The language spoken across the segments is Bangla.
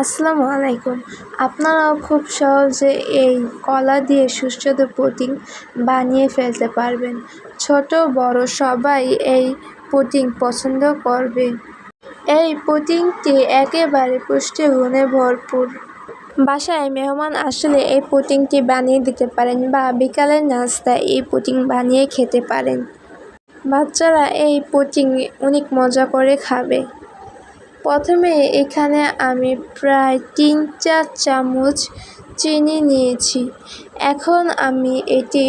আসসালামু আলাইকুম। আপনারাও খুব সহজে এই কলা দিয়ে সুস্বাদু পুটিং বানিয়ে ফেলতে পারবেন। ছোট, বড় সবাই এই পুটিং পছন্দ করবে। এই পুটিংটি একেবারে পুষ্টিগুণে ভরপুর। বাসায় মেহমান আসলে এই পুটিংটি বানিয়ে দিতে পারেন বা বিকালের নাস্তায় এই পুটিং বানিয়ে খেতে পারেন। বাচ্চারা এই পুটিং অনেক মজা করে খাবে। প্রথমে এখানে আমি প্রায় তিন চার চামচ চিনি নিয়েছি। এখন আমি এটি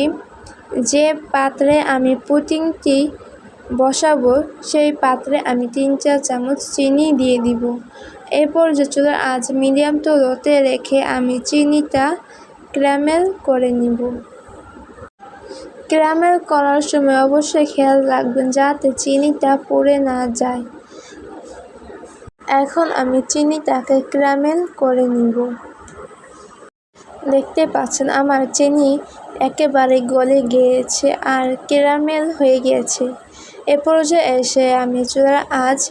যে পাত্রে আমি পুটিংটি বসাবো, সেই পাত্রে আমি তিন চার চামচ চিনি দিয়ে দিব। এরপর যে চুলার আঁচ মিডিয়াম তো লোতে রেখে আমি চিনিটা ক্যারামেল করে নিব। ক্যারামেল করার সময় অবশ্যই খেয়াল রাখবেন যাতে চিনিটা পড়ে না যায়। এখন আমি চিনিটাকে ক্যারামেল করে নিব। দেখতে পাচ্ছেন, আমার চিনি একেবারে গলে গিয়েছে আর ক্যারামেল হয়ে গিয়েছে। এ পর্যায়ে এসে আমি চুলার আঁচ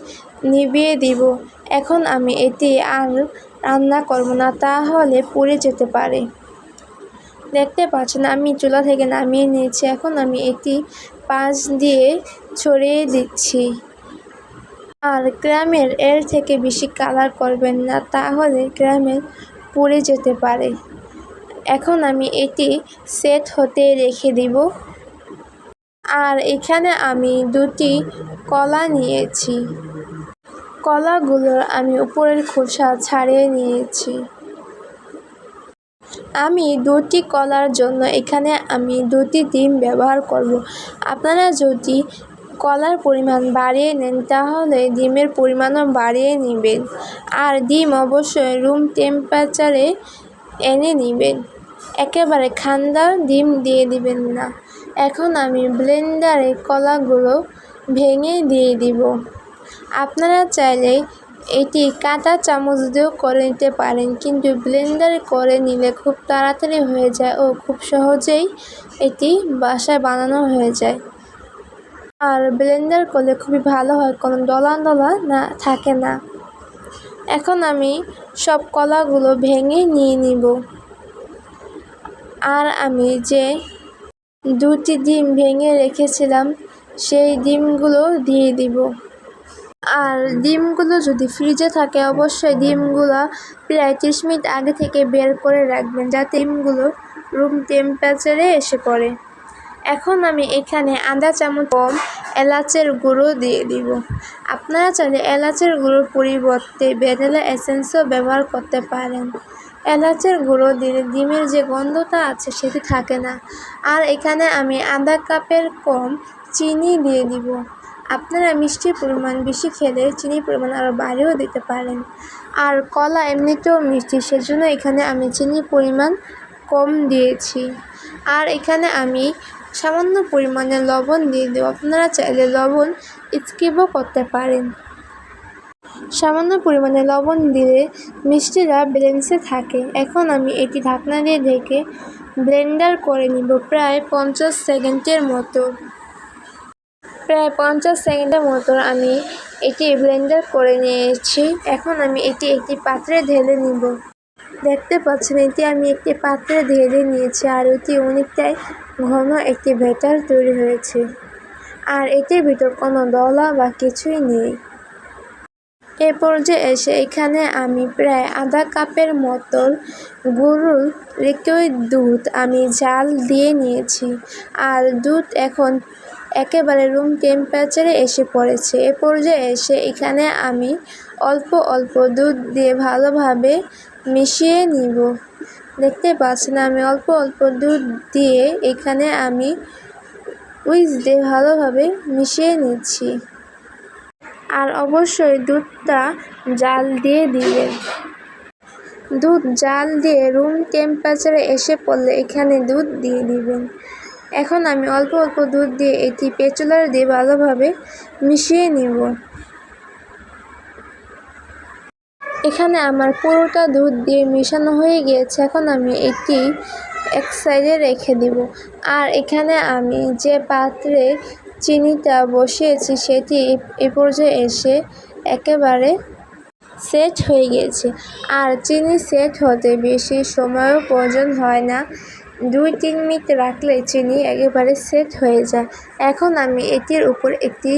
নিভিয়ে দিব। এখন আমি এটি আর রান্না করব না, তাহলে পুড়ে যেতে পারে। দেখতে পাচ্ছেন, আমি চুলা থেকে নামিয়ে নিয়েছি। এখন আমি এটি পাশ দিয়ে ছড়িয়ে দিচ্ছি। আর গ্রামের এর থেকে বেশি কালার করবেন না, তাহলে গ্রামের পুড়ে যেতে পারে। এখন আমি এটি সেট হতে রেখে দিব। আর এখানে আমি দুটি কলা নিয়েছি। কলাগুলোর আমি উপরের খোসা ছাড়িয়ে নিয়েছি। আমি দুটি কলার জন্য এখানে আমি দুটি ডিম ব্যবহার করব। আপনারা যদি কলার পরিমাণ বাড়িয়ে নেন, তাহলে ডিমের পরিমাণও বাড়িয়ে নেবেন। আর ডিম অবশ্যই রুম টেম্পারেচারে এনে নেবেন। একেবারে ঠান্ডা ডিম দিয়ে দিবেন না। এখন আমি ব্লেন্ডারে কলাগুলো ভেঙে দিয়ে দিব। আপনারা চাইলে এটি কাঁটা চামচ দিয়েও করে নিতে পারেন, কিন্তু ব্লেন্ডারে করে নিলে খুব তাড়াতাড়ি হয়ে যায় ও খুব সহজেই এটি বাসায় বানানো হয়ে যায়। আর ব্লেন্ডার করলে খুবই ভালো হয়, কোনো দলা দলা না, থাকে না। এখন আমি সব কলাগুলো ভেঙে নিয়ে নিব। আর আমি যে দুটি ডিম ভেঙে রেখেছিলাম, সেই ডিমগুলো দিয়ে দিব। আর ডিমগুলো যদি ফ্রিজে থাকে, অবশ্যই ডিমগুলো প্রায় ত্রিশ মিনিট আগে থেকে বের করে রাখবেন, যাতে ডিমগুলো রুম টেম্পারেচারে এসে পড়ে। এখন আমি এখানে আধা চামচ কম এলাচের গুঁড়ো দিয়ে দিব। আপনারা চাইলে এলাচের গুঁড়োর পরিবর্তে ভ্যানিলা এসেন্সও ব্যবহার করতে পারেন। এলাচের গুঁড়ো দিলে ডিমের যে গন্ধটা আছে সেটি থাকে না। আর এখানে আমি আধা কাপের কম চিনি দিয়ে দিব। আপনারা মিষ্টির পরিমাণ বেশি খেলে চিনির পরিমাণ আরও বাড়িয়েও দিতে পারেন। আর কলা এমনিতেও মিষ্টি, সেজন্য এখানে আমি চিনির পরিমাণ কম দিয়েছি। আর এখানে আমি সামান্য পরিমাণে লবণ দিয়ে দেবো। আপনারা চাইলে লবণ স্কিপও করতে পারেন। সামান্য পরিমাণে লবণ দিলে মিষ্টিটা ব্যালেন্সে থাকে। এখন আমি এটি ঢাকনা দিয়ে ঢেকে ব্লেন্ডার করে নিব প্রায় পঞ্চাশ সেকেন্ডের মতো। প্রায় পঞ্চাশ সেকেন্ডের মতো আমি এটি ব্লেন্ডার করে নিয়েছি। এখন আমি এটি একটি পাত্রে ঢেলে নিব। দেখতে পাচ্ছেন, এটি আমি একটি পাত্রে ঢেলে নিয়েছি আর এটি অনেকটাই ঘন একটি ব্যাটার তৈরি হয়েছে। আর এটির ভিতর কোনো দলা বা কিছুই নেই। এ পর্যায়ে এসে এখানে আমি প্রায় আধা কাপের মতো গরুর লিকুইড দুধ আমি জাল দিয়ে নিয়েছি। আর দুধ এখন একেবারে রুম টেম্পারেচারে এসে পড়েছে। এ পর্যায়ে এসে এখানে আমি অল্প অল্প দুধ দিয়ে ভালোভাবে মিশিয়ে নিব। দেখতে পাচ্ছেন, আমি অল্প অল্প দুধ দিয়ে এখানে আমি উইচ দিয়ে ভালোভাবে মিশিয়ে নিচ্ছি। আর অবশ্যই দুধটা জাল দিয়ে দিবেন। দুধ জাল দিয়ে রুম টেম্পারেচারে এসে পড়লে এখানে দুধ দিয়ে দিবেন। এখন আমি অল্প অল্প দুধ দিয়ে এটি পেচুলার দিয়ে ভালোভাবে মিশিয়ে নিব। এখানে আমার পুরোটা দুধ দিয়ে মেশানো হয়ে গিয়েছে। এখন আমি এটি এক সাইডে রেখে দিব। আর এখানে আমি যে পাত্রে চিনিটা বসিয়েছি, সেটি এ পর্যায়ে এসে একেবারে সেট হয়ে গিয়েছে। আর চিনি সেট হতে বেশি সময়ও প্রয়োজন হয় না। দুই তিন মিনিট রাখলে চিনি একেবারে সেট হয়ে যায়। এখন আমি এটির উপর একটি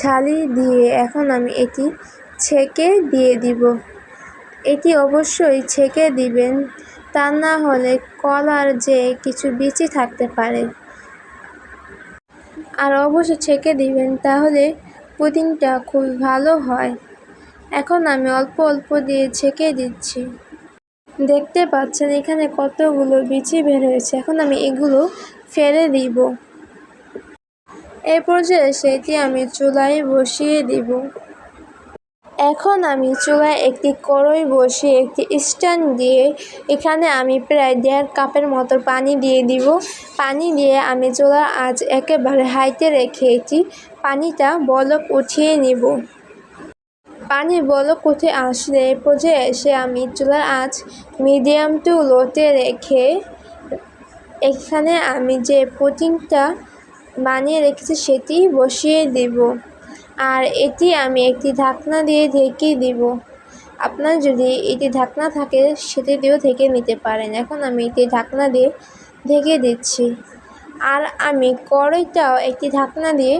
ঝালি দিয়ে, এখন আমি এটি ছেঁকে দিয়ে দিব। এটি অবশ্যই ছেঁকে দিবেন। তা না হলে কলার যে কিছু বিচি থাকতে পারে। আর অবশ্যই ছেঁকে দিবেন, তাহলে পুডিংটা খুব ভালো হয়। এখন আমি অল্প অল্প দিয়ে ছেঁকে দিচ্ছি। দেখতে পাচ্ছেন, এখানে কতগুলো বিচি বের হয়েছে। এখন আমি এগুলো ফেলে দিব। এই পর্যায়ে সেটি আমি চুলায় বসিয়ে দিব। এখন আমি চুলায় একটি কড়ই বসিয়ে একটি স্ট্যান্ড দিয়ে এখানে আমি প্রায় দেড় কাপের মতো পানি দিয়ে দিব। পানি দিয়ে আমি চুলার আঁচ একেবারে হাইতে রেখে এটি পানিটা বলক উঠিয়ে নিব। পানি বলক উঠে আসলে পর্যায়ে এসে আমি চুলার আঁচ মিডিয়াম টু লোতে রেখে এখানে আমি যে পুডিংটা বানিয়ে রেখেছি সেটি বসিয়ে দেব। আর এটি আমি একটি ঢাকনা দিয়ে ঢেকে দিব। আপনার যদি এটি ঢাকনা থাকে, সেটি দিয়েও ঢেকে নিতে পারেন। এখন আমি এটি ঢাকনা দিয়ে ঢেকে দিচ্ছি। আর আমি কড়াইটাও একটি ঢাকনা দিয়ে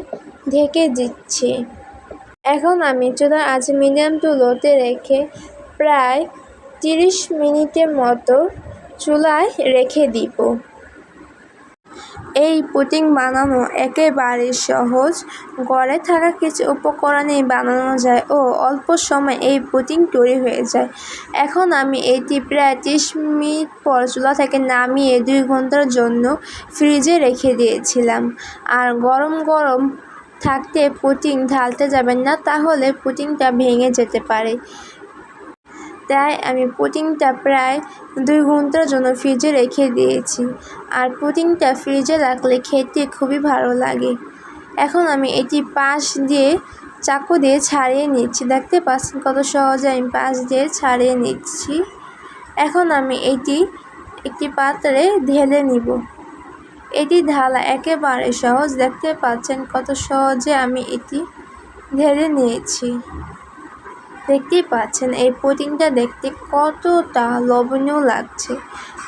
ঢেকে দিচ্ছি। এখন আমি চুলার আজ মিডিয়াম টু লোতে রেখে প্রায় তিরিশ মিনিটের মতো চুলায় রেখে দিব। এই পুডিং বানানো একেবারে সহজ। ঘরে থাকা কিছু উপকরণেই বানানো যায় ও অল্প সময় এই পুডিং তৈরি হয়ে যায়। এখন আমি এটি প্রায় ত্রিশ মিনিট পর চুলা থেকে নামিয়ে দুই ঘণ্টার জন্য ফ্রিজে রেখে দিয়েছিলাম। আর গরম গরম থাকতে পুটিং ঢালতে যাবেন না, তাহলে পুটিংটা ভেঙে যেতে পারে। তাই আমি পুটিংটা প্রায় দুই ঘণ্টার জন্য ফ্রিজে রেখে দিয়েছি। আর পুটিংটা ফ্রিজে রাখলে খেতে খুবই ভালো লাগে। এখন আমি এটি পাশ দিয়ে চাকু দিয়ে ছাড়িয়ে নিচ্ছি। দেখতে পাচ্ছেন কত সহজে আমি পাশ দিয়ে ছাড়িয়ে নিচ্ছি। এখন আমি এটি একটি পাত্রে ঢেলে নিব। এটি ঢালা একেবারে সহজ। দেখতে পাচ্ছেন কত সহজে আমি এটি ঢেলে নিয়েছি। দেখতেই পাচ্ছেন, এই পুডিংটা দেখতে কতটা লবণীয় লাগছে।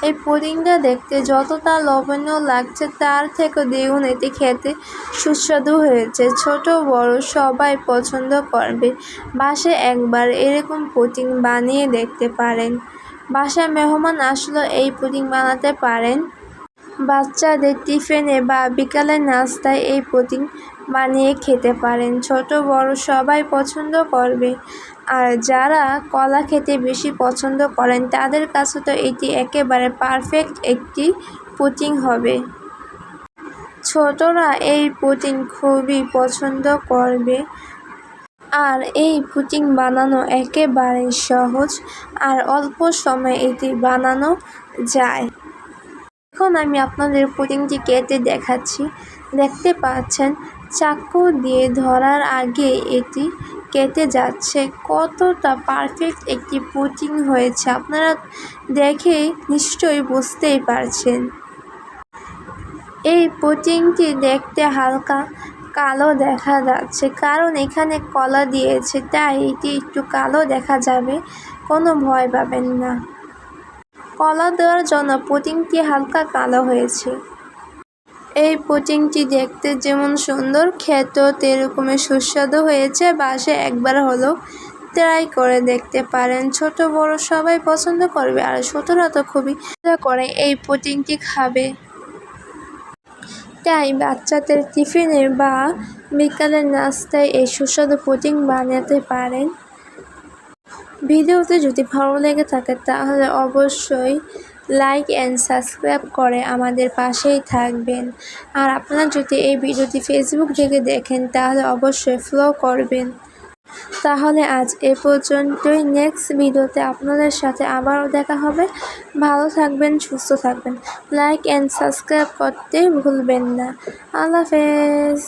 এই পুডিংটা দেখতে যতটা লবণীয় লাগছে, তার থেকে দ্বিগুণ এটি খেতে সুস্বাদু হয়েছে। ছোট, বড়, সবাই পছন্দ করবে। বাসে একবার এরকম পুডিং বানিয়ে দেখতে পারেন। বাসায় মেহমান আসলেও এই পুডিং বানাতে পারেন। বাচ্চাদের টিফিনে বা বিকালের নাস্তায় এই পুডিং বানিয়ে খেতে পারেন। ছোট, বড় সবাই পছন্দ করবে। আর যারা কলা খেতে বেশি পছন্দ করেন, তাদের কাছে তো এটি একেবারে পারফেক্ট একটি পুডিং হবে। ছোটরা এই পুডিং খুবই পছন্দ করবে। আর এই পুডিং বানানো একেবারে সহজ আর অল্প সময়ে এটি বানানো যায়। এখন আমি আপনাদের পুডিংটি কেটে দেখাচ্ছি। দেখতে পাচ্ছেন, চাকু দিয়ে ধরার আগে এটি কেটে যাচ্ছে। কতটা পারফেক্ট একটি পুটিং হয়েছে, আপনারা দেখে নিশ্চয়ই বুঝতেই পারছেন। এই পুটিংটি দেখতে হালকা কালো দেখা যাচ্ছে, কারণ এখানে কলা দিয়েছে, তাই এটি একটু কালো দেখা যাবে, কোনো ভয় পাবেন না। কলা দেওয়ার জন্য পুটিংটি হালকা কালো হয়েছে। এই পুটিংটি দেখতে যেমন সুন্দর খেত তেরকমের সুস্বাদু হয়েছে। বাসে একবার হলো ট্রাই করে দেখতে পারেন। ছোট, বড় সবাই পছন্দ করবে আর ছোটরা তো খুবই করে এই পুটিংটি খাবে। তাই বাচ্চাদের টিফিনে বা বিকালের নাস্তায় এই সুস্বাদু পুটিং বানাতে পারেন। ভিডিওতে যদি ভালো লেগে থাকে তাহলে অবশ্যই লাইক অ্যান্ড সাবস্ক্রাইব করে আমাদের পাশেই থাকবেন। আর আপনারা যদি এই ভিডিওটি ফেসবুক থেকে দেখেন তাহলে অবশ্যই ফলো করবেন। তাহলে আজ এ পর্যন্তই। নেক্সট ভিডিওতে আপনাদের সাথে আবারও দেখা হবে। ভালো থাকবেন, সুস্থ থাকবেন। লাইক অ্যান্ড সাবস্ক্রাইব করতে ভুলবেন না। আল্লাহ হাফেজ।